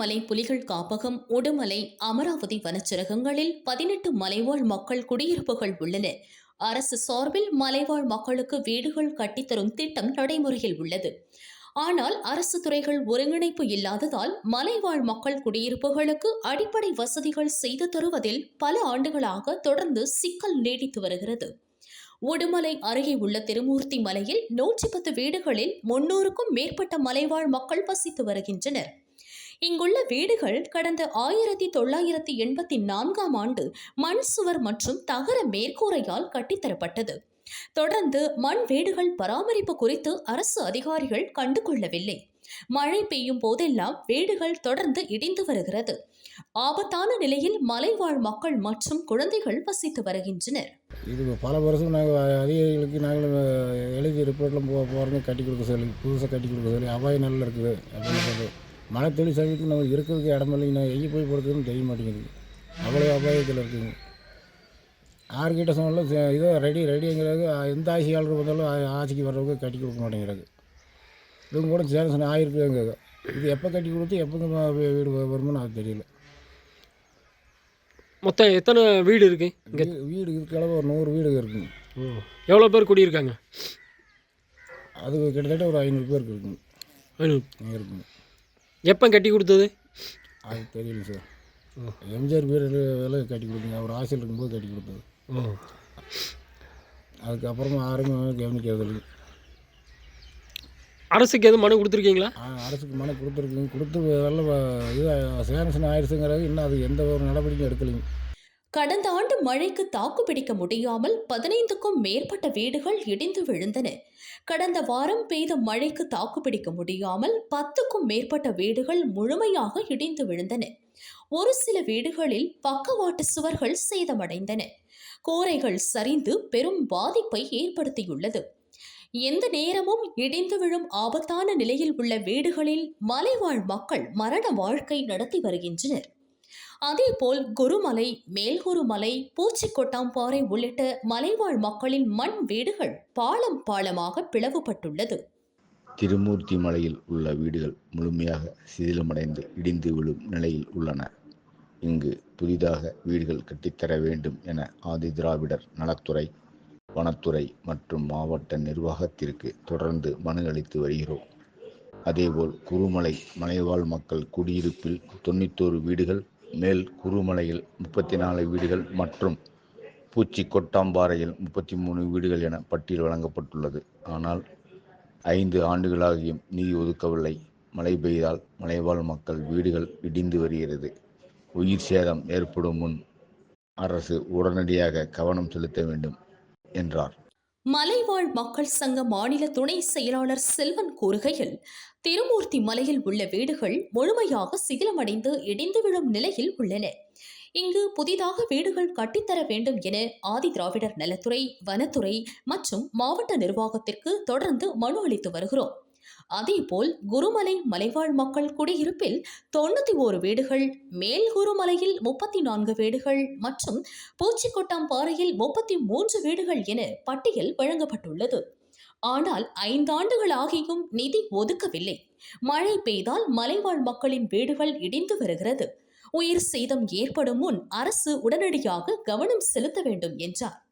குருமலை புலிகள் காப்பகம் உடுமலை அமராவதி வனச்சரகங்களில் பதினெட்டு மலைவாழ் மக்கள் குடியிருப்புகள் உள்ளன. அரசு சார்பில் மலைவாழ் மக்களுக்கு வீடுகள் கட்டித்தரும் திட்டம் நடைமுறையில் உள்ளது. ஆனால் அரசு துறைகள் ஒருங்கிணைப்பு இல்லாததால் மலைவாழ் மக்கள் குடியிருப்புகளுக்கு அடிப்படை வசதிகள் செய்து தருவதில் பல ஆண்டுகளாக தொடர்ந்து சிக்கல் நீடித்து வருகிறது. உடுமலை அருகே உள்ள திருமூர்த்தி மலையில் நூற்றி பத்து வீடுகளில் முன்னூறுக்கும் மேற்பட்ட மலைவாழ் மக்கள் வசித்து வருகின்றனர். இங்குள்ள வீடுகள் கடந்த ஆயிரத்தி தொள்ளாயிரத்தி எண்பத்தி நான்காம் ஆண்டு மண் சுவர் மற்றும் தகர மேற்கூரையால் கட்டித்தரப்பட்டது. தொடர்ந்து மண் வீடுகள் பராமரிப்பு குறித்து அரசு அதிகாரிகள் கண்டுகொள்ளவில்லை. மழை பெய்யும் போதெல்லாம் வீடுகள் தொடர்ந்து இடிந்து வருகிறது. ஆபத்தான நிலையில் மலைவாழ் மக்கள் மற்றும் குழந்தைகள் வசித்து வருகின்றனர். இது பல வருஷம் நாங்கள் அதிகாரிகளுக்கு நாங்கள் எழுதி ரிப்போர்ட்லாம் போ போகிறோம் கட்டி கொடுக்க சொல்லி புதுசாக கட்டி கொடுக்க சொல்லி அபாயம் நல்லா இருக்குது அப்படின்னு சொல்லி மழை தொழில் சமயத்துக்கு நம்ம இருக்கிறதுக்கு இடம் இல்லைங்க நான் எங்கே போய் போடுறதுன்னு தெரிய மாட்டேங்குது. அவ்வளோ அபாயத்தில் இருக்குங்க. யார்கிட்ட சொன்னாலும் இதோ ரெடி ரெடிங்கிறது எந்த ஆட்சியாளர் வந்தாலும் ஆட்சிக்கு வர்றவங்க கட்டி கொடுக்க மாட்டேங்கிறாங்க. இவங்க கூட சேரன் ஆயிருக்குங்க இது எப்போ கட்டி கொடுத்து வீ- வீடு வருமோன்னு அது தெரியல. மொத்தம் எத்தனை வீடு இருக்கு? இங்கே வீடு இருக்கிற ஒரு நூறு வீடு இருக்குங்க. எவ்வளோ பேர் குடியிருக்காங்க? அது கிட்டத்தட்ட ஒரு ஐநூறு பேருக்கு இருக்குங்க. ஐநூறு. இருக்குங்க. எப்போ கட்டி கொடுத்தது? அது தெரியல சார். எம்ஜிஆர் வீடு வேலை கட்டி கொடுத்தீங்க. அவர் ஆசையில் இருக்கும்போது கட்டி கொடுத்தது. அதுக்கப்புறமா யாருமே கவனிக்கிறது இல்லை. அரசுக்கு எதுவும் மனு கொடுத்துருக்கீங்களா? அரசுக்கு மனு கொடுத்துருக்குங்க கொடுத்து வ- இது சேனசன் ஆயிடுச்சுங்கிறது இன்னும் அது எந்த ஒரு நடவடிக்கையும் எடுக்கலைங்க. கடந்த ஆண்டு மழைக்கு தாக்கு பிடிக்க முடியாமல் பதினைந்துக்கும் மேற்பட்ட வீடுகள் இடிந்து விழுந்தன. கடந்த வாரம் பெய்த மழைக்கு தாக்கு பிடிக்க முடியாமல் பத்துக்கும் மேற்பட்ட வீடுகள் முழுமையாக இடிந்து விழுந்தன. ஒரு சில வீடுகளில் பக்கவாட்டு சுவர்கள் சேதமடைந்தன. கூரைகள் சரிந்து பெரும் பாதிப்பை ஏற்படுத்தியுள்ளது. எந்த நேரமும் இடிந்து விழும் ஆபத்தான நிலையில் உள்ள வீடுகளில் மலைவாழ் மக்கள் மரண வாழ்க்கை நடத்தி வருகின்றனர். அதேபோல் குருமலை மேல்குருமலை பூச்சிக்கொட்டாம்பாறை உள்ளிட்ட மலைவாழ் மக்களின் மண் வீடுகள் பாலம் பாலமாக பிளவுபட்டுள்ளது. திருமூர்த்தி மலையில் உள்ள வீடுகள் முழுமையாக சிதிலமடைந்து இடிந்து விழும் நிலையில் உள்ளன. இங்கு புதிதாக வீடுகள் கட்டித்தர வேண்டும் என ஆதிதிராவிடர் நலத்துறை வனத்துறை மற்றும் மாவட்ட நிர்வாகத்திற்கு தொடர்ந்து மனு அளித்து வருகிறோம். அதேபோல் குருமலை மலைவாழ் மக்கள் குடியிருப்பில் தொண்ணூத்தோரு வீடுகள் மேல் குருமலையில் முப்பத்தி நாலு வீடுகள் மற்றும் பூச்சி கொட்டாம்பாறையில் முப்பத்தி மூணு வீடுகள் என பட்டியல் வழங்கப்பட்டுள்ளது. ஆனால் ஐந்து ஆண்டுகளாகியும் நிதி ஒதுக்கவில்லை. மழை பெய்தால் மலைவாழ் மக்கள் வீடுகள் இடிந்து வருகிறது. உயிர் சேதம் ஏற்படும் முன் அரசு உடனடியாக கவனம் செலுத்த வேண்டும் என்றார். மலைவாழ் மக்கள் சங்க மாநில துணை செயலாளர் செல்வன் கூறுகையில் திருமூர்த்தி மலையில் உள்ள வீடுகள் முழுமையாக சிதிலமடைந்து இடிந்து விழும் நிலையில் உள்ளன. இங்கு புதிதாக வீடுகள் கட்டித்தர வேண்டும் என ஆதி திராவிடர் நலத்துறை வனத்துறை மற்றும் மாவட்ட நிர்வாகத்திற்கு தொடர்ந்து மனு அளித்து வருகிறோம். அதேபோல் குருமலை மலைவாழ் மக்கள் குடியிருப்பில் தொண்ணூத்தி ஓரு வீடுகள் மேல் குருமலையில் முப்பத்தி நான்கு வீடுகள் மற்றும் பூச்சிக்கொட்டாம்பாறையில் முப்பத்தி மூன்று வீடுகள் என பட்டியல் வழங்கப்பட்டுள்ளது. ஆனால் ஐந்தாண்டுகள் ஆகியும் நிதி ஒதுக்கவில்லை. மழை பெய்தால் மலைவாழ் மக்களின் வீடுகள் இடிந்து வருகிறது. உயிர் சேதம் ஏற்படும் முன் அரசு உடனடியாக கவனம் செலுத்த வேண்டும் என்றார்.